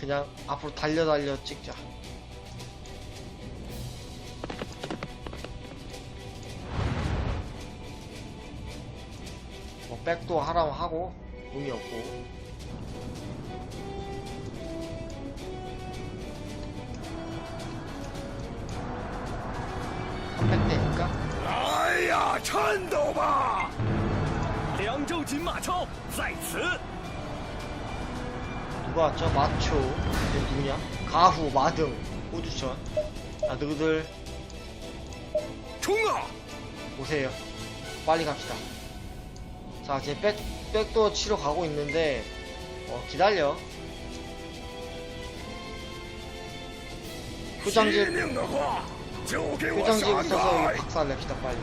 그냥 앞으로 달려 달려 찍자 뭐 백도 하라면 하고 의미 없고 백대니까 来呀，战斗吧！凉州锦马超在此。 누가 왔죠? 마초. 누구냐? 가후 마등 호주천. 아 너희들? 총아 오세요. 빨리 갑시다. 자 이제 백, 백도 치러 가고 있는데 어 기다려. 후장지 후장지 붙어서 박살 냅시다 빨리.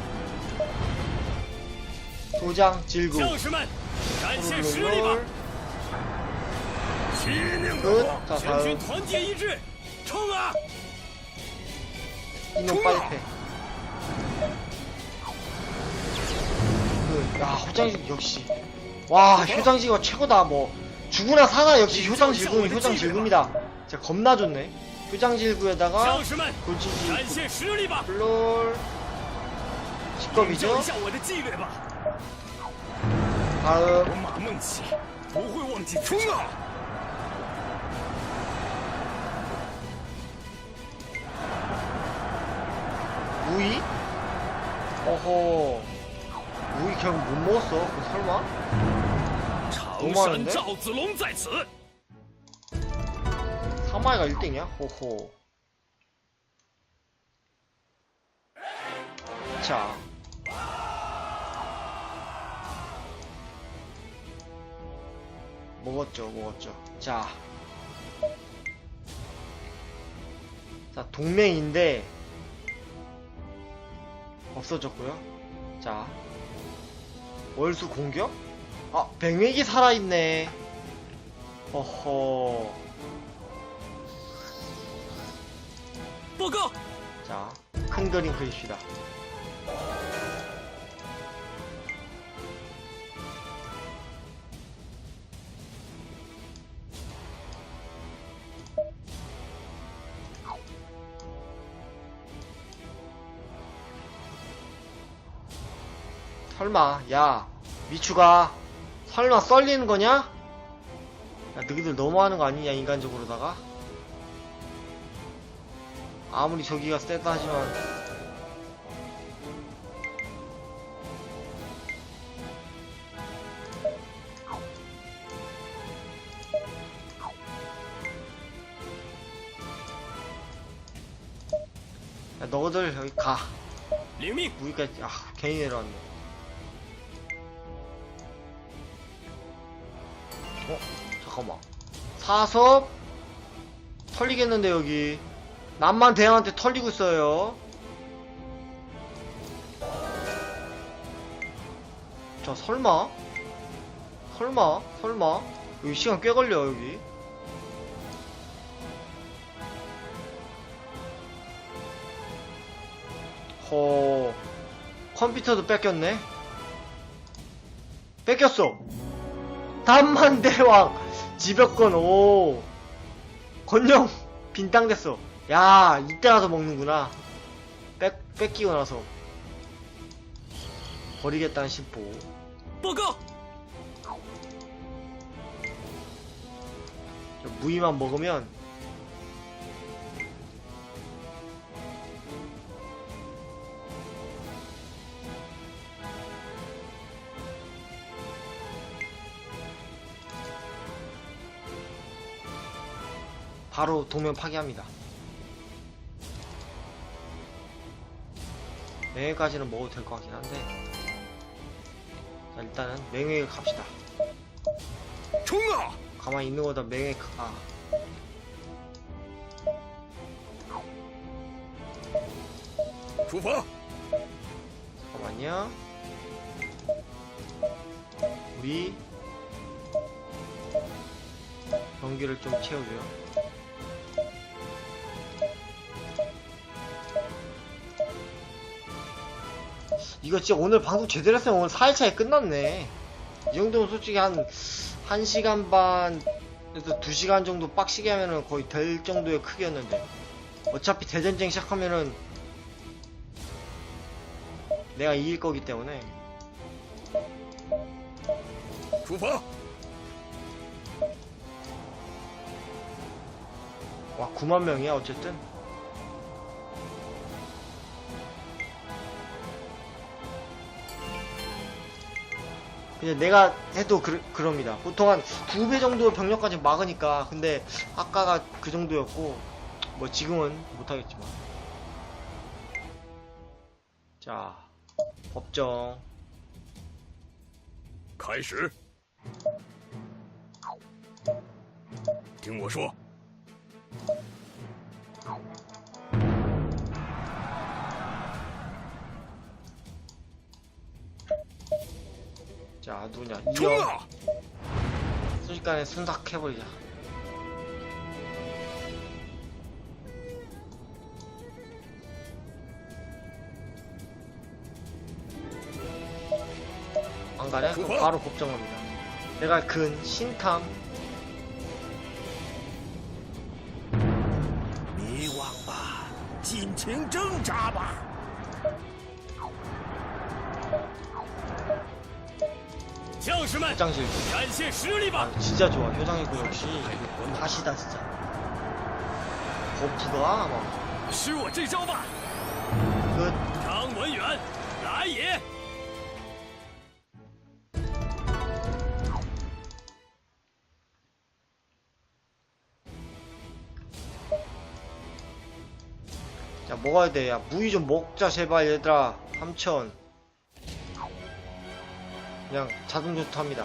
도장 질구. 룰룰룰 끝. 자, 다음. 이놈 빨리 패. 끝. 야, 호장식 역시. 와, 효장식은 최고다, 뭐. 죽으나 사나 역시 효장질구는 효장질구입니다. 진짜 겁나 좋네. 효장실구에다가 골치지 플롤 직업이죠. 다음 우이? 어허 우이 그냥 못 먹었어 그 설마? 너무 많은데? 사마이가 1등이야? 호호 자 먹었죠 먹었죠 자 자, 동맹인데 없어졌고요. 자. 월수 공격? 아, 뱅액이 살아있네. 어허. 报告， 자, 큰 그림 그립시다. 설마, 야, 미추가 설마 썰리는 거냐? 야, 너희들 너무하는 거 아니냐, 인간적으로다가? 아무리 저기가 세다 하지만 야 너희들 여기 가领命。 무기까지 아 괜히 내려왔네 어? 잠깐만. 사섭 털리겠는데 여기. 남만 대왕한테 털리고 있어요. 자 설마? 설마? 설마? 여기 시간 꽤 걸려 여기. 허. 컴퓨터도 뺏겼네? 뺏겼어 단만대왕 지벽권 오. 건영 빈땅 됐어. 야 이때 가서 먹는구나. 뺏, 뺏기고 나서 버리겠다는 심보. 저 무늬만 먹으면 바로 동면 파괴합니다. 맹회까지는 먹어도 될 것 같긴 한데 자 일단은 맹회 갑시다. 총아! 가만히 있는 거다 맹회 가. 부파! 잠깐만요. 우리 경기를 좀 채우고요. 이거 진짜 오늘 방송 제대로 했으면 오늘 4일차에 끝났네. 이 정도면 솔직히 한 1시간 반, 에서 2시간 정도 빡시게 하면은 거의 될 정도의 크기였는데. 어차피 대전쟁 시작하면은 내가 이길 거기 때문에 出发！와 9만 명이야 어쨌든 그냥 내가 해도 그, 그럽니다 보통 한 두 배 정도 병력까지 막으니까 근데 아까가 그 정도였고 뭐 지금은 못하겠지만 자 법정 开始。听我说， 누구냐? 이어 순식간에 순삭해버리자. 안가래? 그럼 바로 걱정합니다. 내가 근 신탐. 미왕바 진칭 정자바 장수 아, 진짜 좋아. 효장의 구 역시 다시다 진짜. 버프가 막그 강원연 라예 야 먹어야 돼야 무이 좀 먹자 제발 얘들아. 삼천 그냥 자동 조타합니다.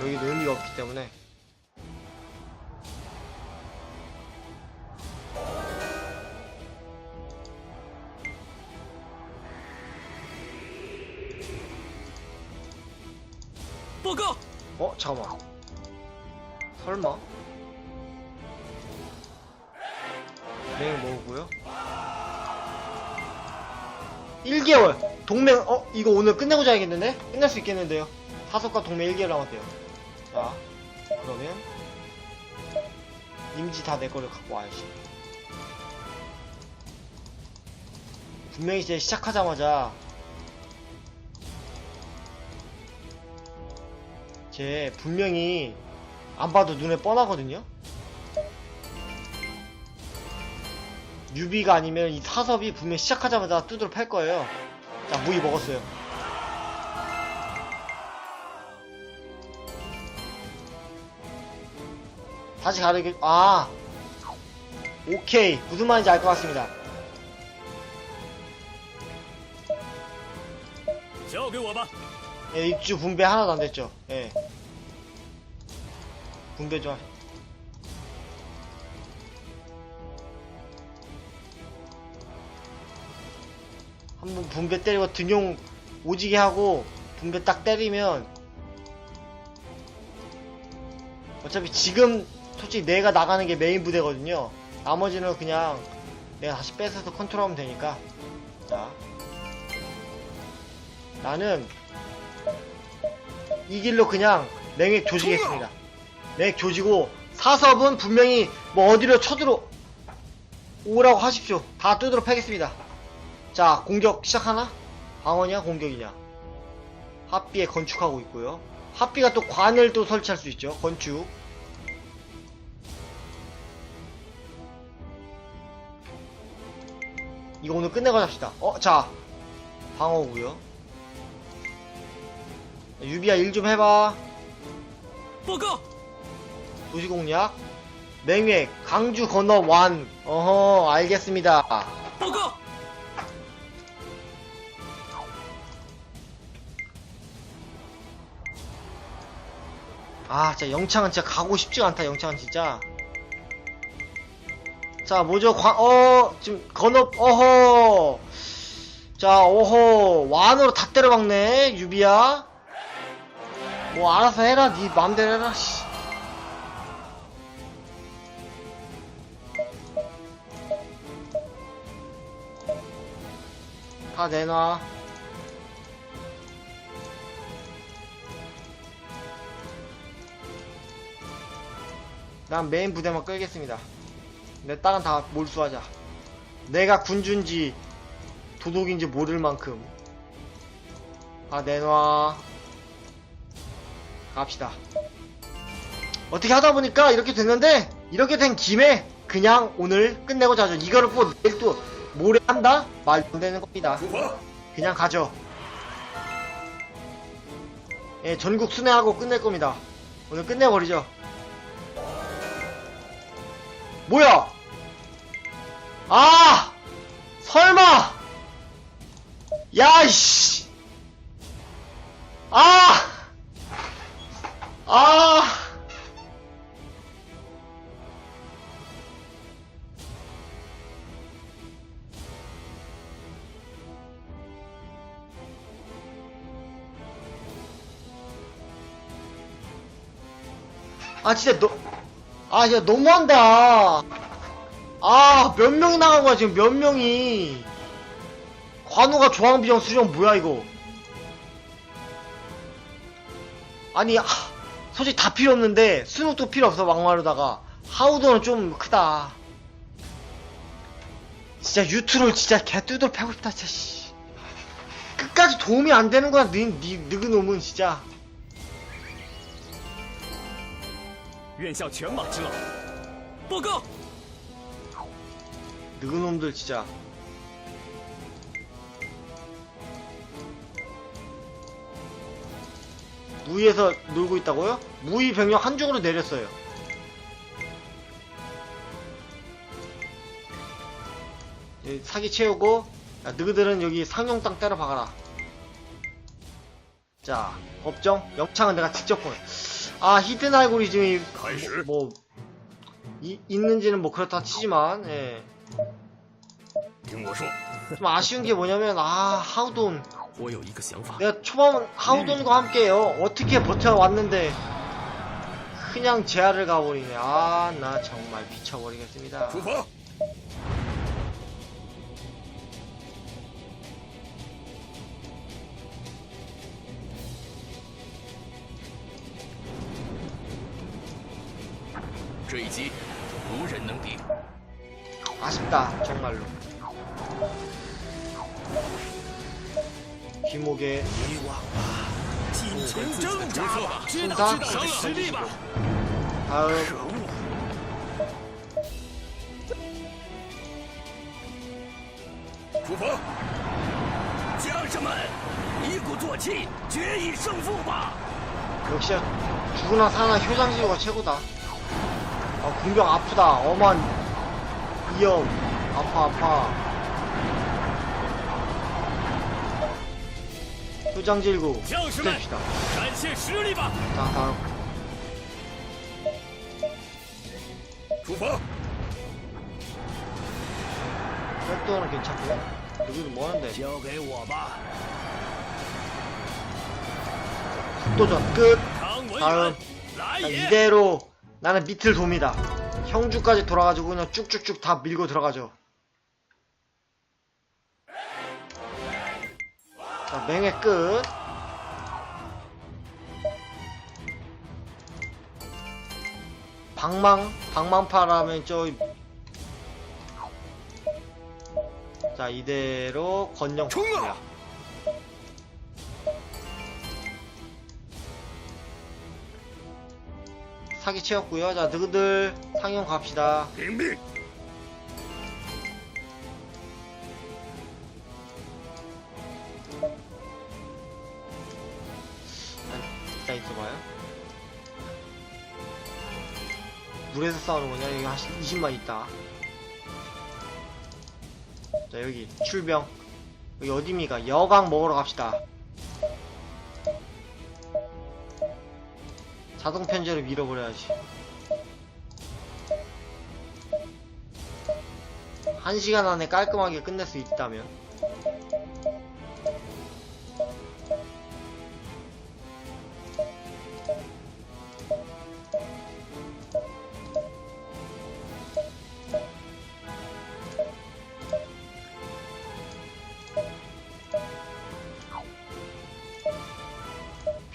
여기는 의미가 없기 때문에. 报告，어 잠깐만. 설마? 맹 먹고요 1개월. 동맹 어 이거 오늘 끝내고 자야겠는데? 끝낼 수 있겠는데요? 사석과 동맹 1개월 남았대요. 자 그러면 임지 다 내 거를 갖고 와야지. 분명히 이제 시작하자마자 쟤 분명히 안 봐도 눈에 뻔하거든요? 뉴비가 아니면 이 사섭이 분명 시작하자마자 두드려 팔 거예요. 자, 무기 먹었어요. 다시 가르기, 아! 오케이. 무슨 말인지 알 것 같습니다. 저기 와봐. 예, 입주 분배 하나도 안 됐죠. 예. 분배 좀. 한번 분배 때리고 등용 오지게 하고 분배 딱 때리면 어차피 지금 솔직히 내가 나가는 게 메인 부대거든요. 나머지는 그냥 내가 다시 뺏어서 컨트롤하면 되니까. 자. 나는 이 길로 그냥 맹획 조지겠습니다. 맹획 조지고 사섭은 분명히 뭐 어디로 쳐들어 오라고 하십시오. 다 뚜드러 패겠습니다. 자 공격 시작하나? 방어냐 공격이냐? 합비에 건축하고 있고요. 합비가 또 관을 또 설치할 수 있죠. 건축. 이거 오늘 끝내고 잡시다. 어 자 방어구요. 유비야 일 좀 해봐. 뭐가 도시공략. 맹획. 강주 건너 완. 어허 알겠습니다. 뭐가 아 진짜 영창은 진짜 가고 싶지가 않다 영창은 진짜. 자 뭐죠 관, 어 지금 건업 어허 자, 오호, 완으로 다 때려박네, 유비야. 뭐, 알아서 해라, 니 맘대로 해라, 씨. 다 내놔. 난 메인 부대만 끌겠습니다. 내 딸은 다 몰수하자. 내가 군주인지 도둑인지 모를 만큼. 아, 내놔. 갑시다. 어떻게 하다 보니까 이렇게 됐는데, 이렇게 된 김에 그냥 오늘 끝내고자 하죠. 이거를 또 내일 또 모레 한다? 말도 안 되는 겁니다. 出发！ 그냥 가죠. 예, 전국 순회하고 끝낼 겁니다. 오늘 끝내버리죠. 뭐야? 아! 설마! 야, 이씨! 아! 아! 아, 진짜 너, 아, 진짜 너무한다. 아, 몇 명이 나간 거야, 지금 몇 명이. 관우가 조항비정 수정 뭐야, 이거. 아니, 하, 솔직히 다 필요 없는데, 수능도 필요 없어, 막마르다가. 하우더는 좀 크다. 진짜 유튜를 진짜 개뚜들 패고 싶다, 진짜, 씨. 끝까지 도움이 안 되는 거야, 니, 니, 느그놈은 진짜. 愿效犬马之劳。报告， 느그놈들 진짜. 무위에서 놀고 있다고요? 무위 병력 한쪽으로 내렸어요. 여기 사기 채우고 야, 너희들은 여기 상용 땅 때려 박아라. 자, 법정 영창은 내가 직접 보내. 아 히든 알고리즘이 뭐, 뭐 이, 있는지는 뭐 그렇다 치지만 예. 좀 아쉬운 게 뭐냐면 아 하우돈. 내가 초반 하우돈과 함께요. 어떻게 버텨왔는데 그냥 제아를 가버리네. 아 나 정말 미쳐버리겠습니다. 아, 갑시다. 다음. 역시 죽으나 사나 효장지구가 최고다. 어, 아, 공병 아프다. 엄한 위험. 아파 아파. 장질구 스텝시다. 자 다음. 백도는 괜찮고요. 여기는 뭐하는데? 속도전 끝. 다음. 이대로 나는 밑을 돕니다. 형주까지 돌아가지고 그냥 쭉쭉쭉 다 밀고 들어가죠. 자, 맹의 끝. 방망, 방망파라면 저, 자, 이대로 건영 폭풍이야. 사기 채웠고요 자, 너희들 상용 갑시다. 빙빙. 싸우는 거냐? 여기 한 20만 있다. 자, 여기, 출병. 여기 어디입니까? 여강 먹으러 갑시다. 자동 편제로 밀어버려야지. 한 시간 안에 깔끔하게 끝낼 수 있다면.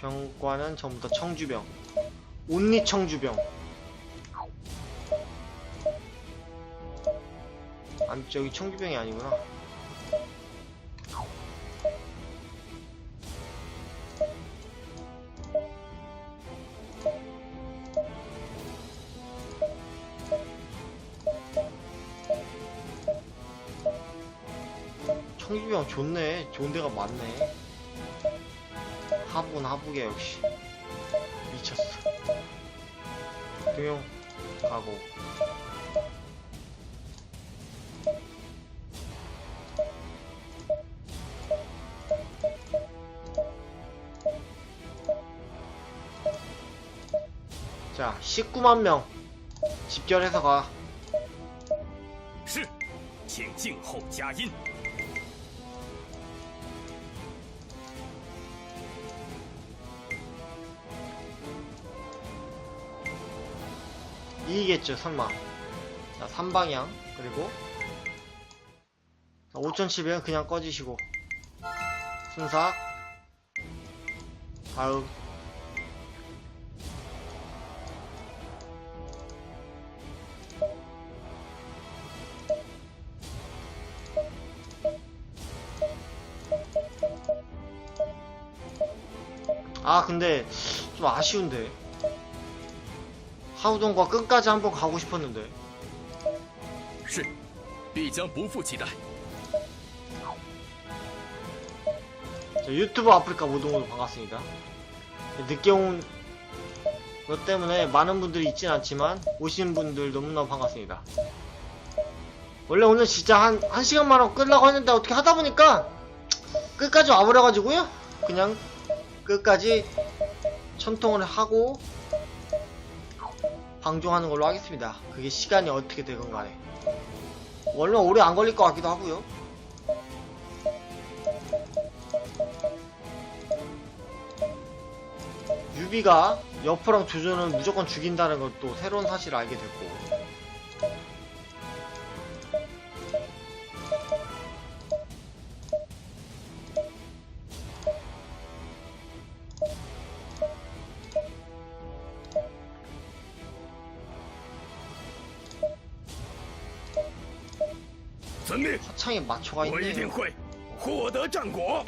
병과는 전부 다 청주병. 온리 청주병. 아니, 저기 청주병이 아니구나. 청주병 좋네. 좋은 데가 많네. 하부는 하부게 역시. 미쳤어. 등용 가고. 자, 19만 명 집결해서 가. 是，请静候佳音。 이기겠죠, 설마. 자, 3방향. 그리고 5700은 그냥 꺼지시고. 순삭. 다음. 아, 근데 좀 아쉬운데. 하우동과 끝까지 한번 가고 싶었는데. 是，必将不负期待。 자, 유튜브 아프리카 모두 모두 반갑습니다. 늦게 온 것 때문에 많은 분들이 있진 않지만 오신 분들 너무나 반갑습니다. 원래 오늘 진짜 한, 한 시간만 하고 끝라고 했는데 어떻게 하다 보니까 끝까지 와버려가지고요. 그냥 끝까지 천통을 하고 방종하는 걸로 하겠습니다. 그게 시간이 어떻게 되건 간에. 원래 오래 안 걸릴 것 같기도 하고요. 유비가 여포랑 조조는 무조건 죽인다는 것도 새로운 사실을 알게 됐고 마초가 我一定 있네요 会获得战果。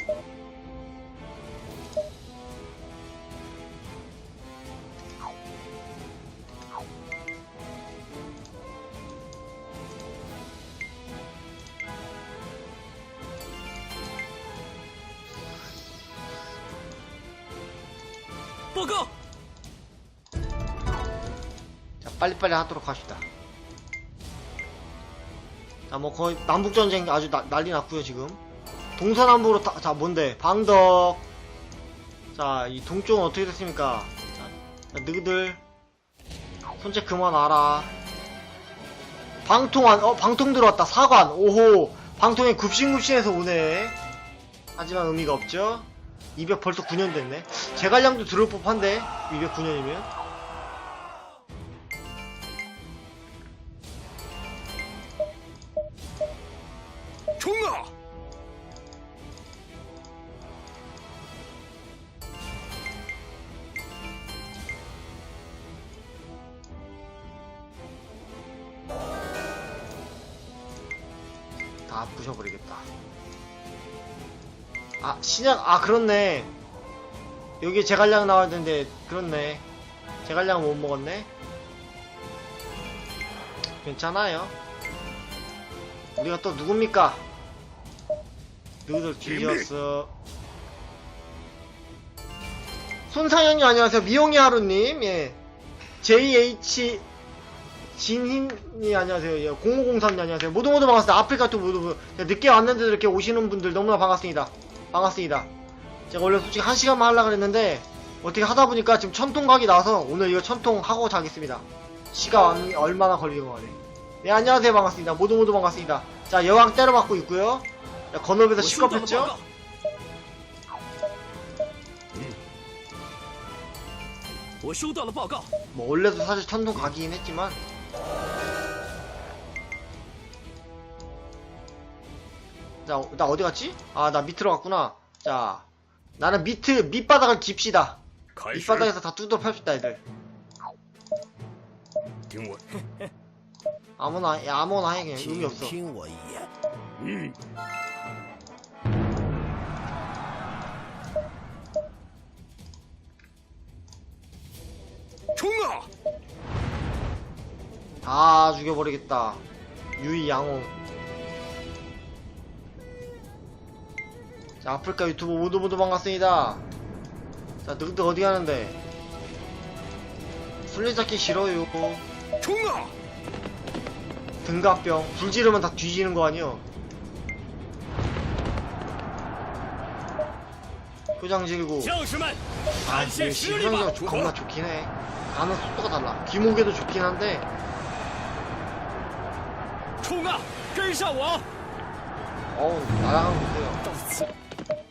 报告， 자 빨리빨리 하도록 합시다 자 뭐 거의 남북전쟁 아주 나- 난리 났고요 지금. 동서남북으로 다, 자 뭔데? 방덕. 자 이 동쪽은 어떻게 됐습니까? 자, 자, 너희들 손짓 그만하라. 방통안 어 방통 들어왔다. 사관. 오호. 방통에 굽신굽신해서 오네. 하지만 의미가 없죠. 200 벌써 9년 됐네. 제갈량도 들을 법한데? 209년이면 아, 신약, 아, 그렇네. 여기 제갈량 나와야 되는데, 그렇네. 제갈량 못 먹었네. 괜찮아요. 우리가 또 누굽니까? 누구들 뒤졌어. 손상현님 안녕하세요. 미용이 하루님, 예. JH 진희님 안녕하세요. 예, 0503님 안녕하세요. 모두 모두 반갑습니다. 아프리카 또 모두 모두 제가 늦게 왔는데도 이렇게 오시는 분들 너무나 반갑습니다. 반갑습니다. 제가 원래 솔직히 한 시간만 하려고 그랬는데 어떻게 하다보니까 지금 천통 각이 나서 오늘 이거 천통 하고 자겠습니다. 시간이 얼마나 걸리는 거래. 네 안녕하세요 반갑습니다. 모두 모두 반갑습니다. 자 여왕 때려맞고 있고요. 자, 건업에서 시겁했죠? 음. 뭐 원래도 사실 천통 각이긴 했지만 자, 나 어디 갔지? 아, 나 밑으로 갔구나. 자, 나는 밑에 밑바닥을 깁시다. 밑바닥에서 다 뚜드러 팹시다, 애들. 아무나, 아무나 해, 그냥. 의미 없어. 총아! 다 죽여버리겠다. 유이 양호. 자, 아프리카 유튜브 모두 모두 반갑습니다. 자, 너희들 어디 가는데? 술래잡기 싫어요. 총아! 등갑병. 불 지르면 다 뒤지는 거 아니요? 표장 질고. 아, 이게 시장가 겁나 좋긴 해. 가는 속도가 달라. 기목에도 좋긴 한데. 총아, 끌 어우, 나랑 못해요.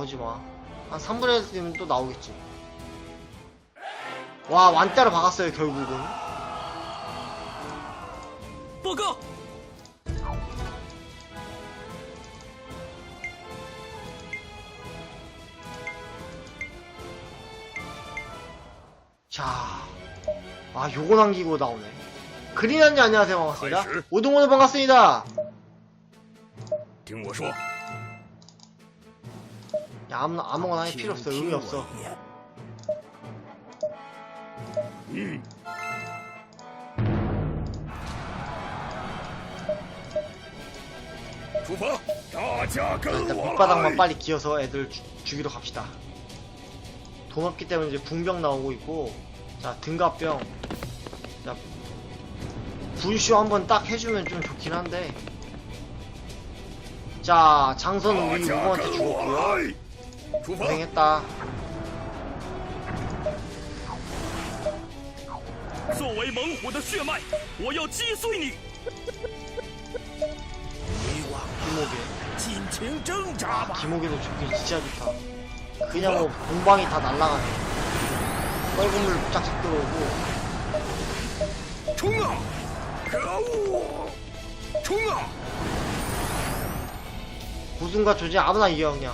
나오지마 한 3분의 1이면 또 나오겠지 와 완따로 박았어요 결국은 报告， 자, 아 요거 남기고 나오네. 그린한지 안녕하세요 반갑습니다. 아이씨. 오동오늘 반갑습니다. 听我说， 야, 아무, 아무거나 할 필요 없어. 의미 없어. 음. 일단 밑바닥만 빨리 기어서 애들 주, 죽이러 갑시다. 돈 없기 때문에 이제 궁병 나오고 있고 자 등갑병 자 분쇼 한번 딱 해주면 좀 좋긴 한데 자 장선은 우리 우공한테 죽었고요 고생했다. 아, 기모기도 좋긴 진짜 좋다. 그냥 뭐 공방이 다 날라가네. 뻘은 물 짝짝 들어오고. 고승과 조지 아무나 이겨 그냥.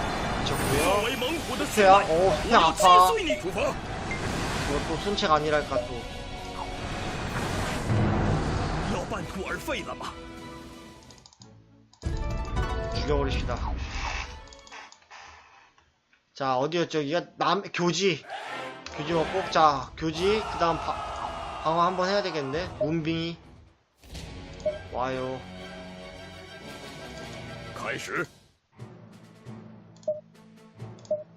미쳤고요 为猛虎的血 수태야 脉， 어 我 수태 要击 아파 碎你！出发！ 이것도 순책 아니랄까 또 要半途而废了吗？ 죽여버립시다 자 어디였죠 여기가 남 교지 교지 먹고 자 교지 그 다음 방어 한번 해야 되겠는데 문빙이 와요 开始。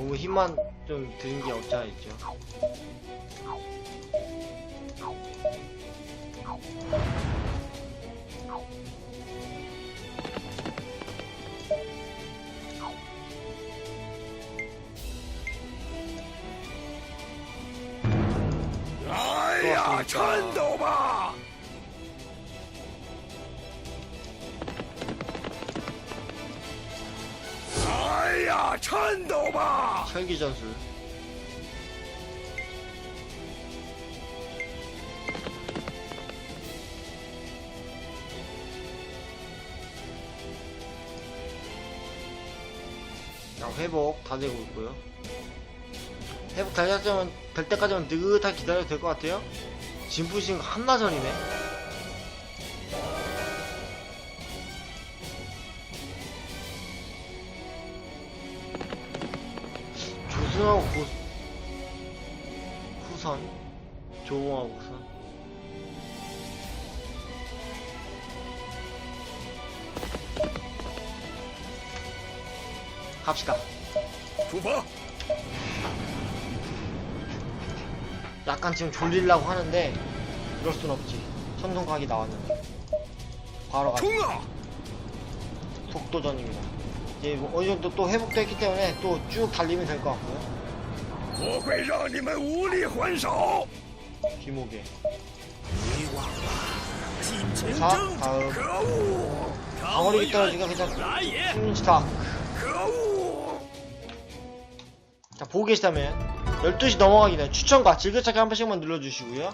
너무 힘만 좀 드는 게 없지 않아 있죠. 야, 전도마! 천도바 찰기 전술 자 회복 다 되고 있고요. 회복 다시 하면 될 때까지만 느긋하게 기다려도 될 것 같아요. 진부신 한나절이네. 수하고 고 후선 조공하고 후선. 갑시다. 부바 약간 지금 졸리려고 하는데 이럴 순 없지. 천둥각이 나왔는데. 바로 가자. 독도전입니다. 이제 뭐 어느 정도 또 회복됐기 때문에 또 쭉 달리면 될 것 같고요. 我会让你们无力还手！ 귀목에. 回望吧，尽情 자, 挣扎。 다음 可恶！ 방어력이 떨어지니까 그냥 来也！ 스민스타. 可恶！ 자 보고 계시다면 12시 넘어가기 전에 추천과 즐겨찾기 한 번씩만 눌러주시고요.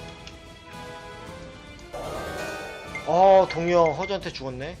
어 동영 허즈한테 죽었네.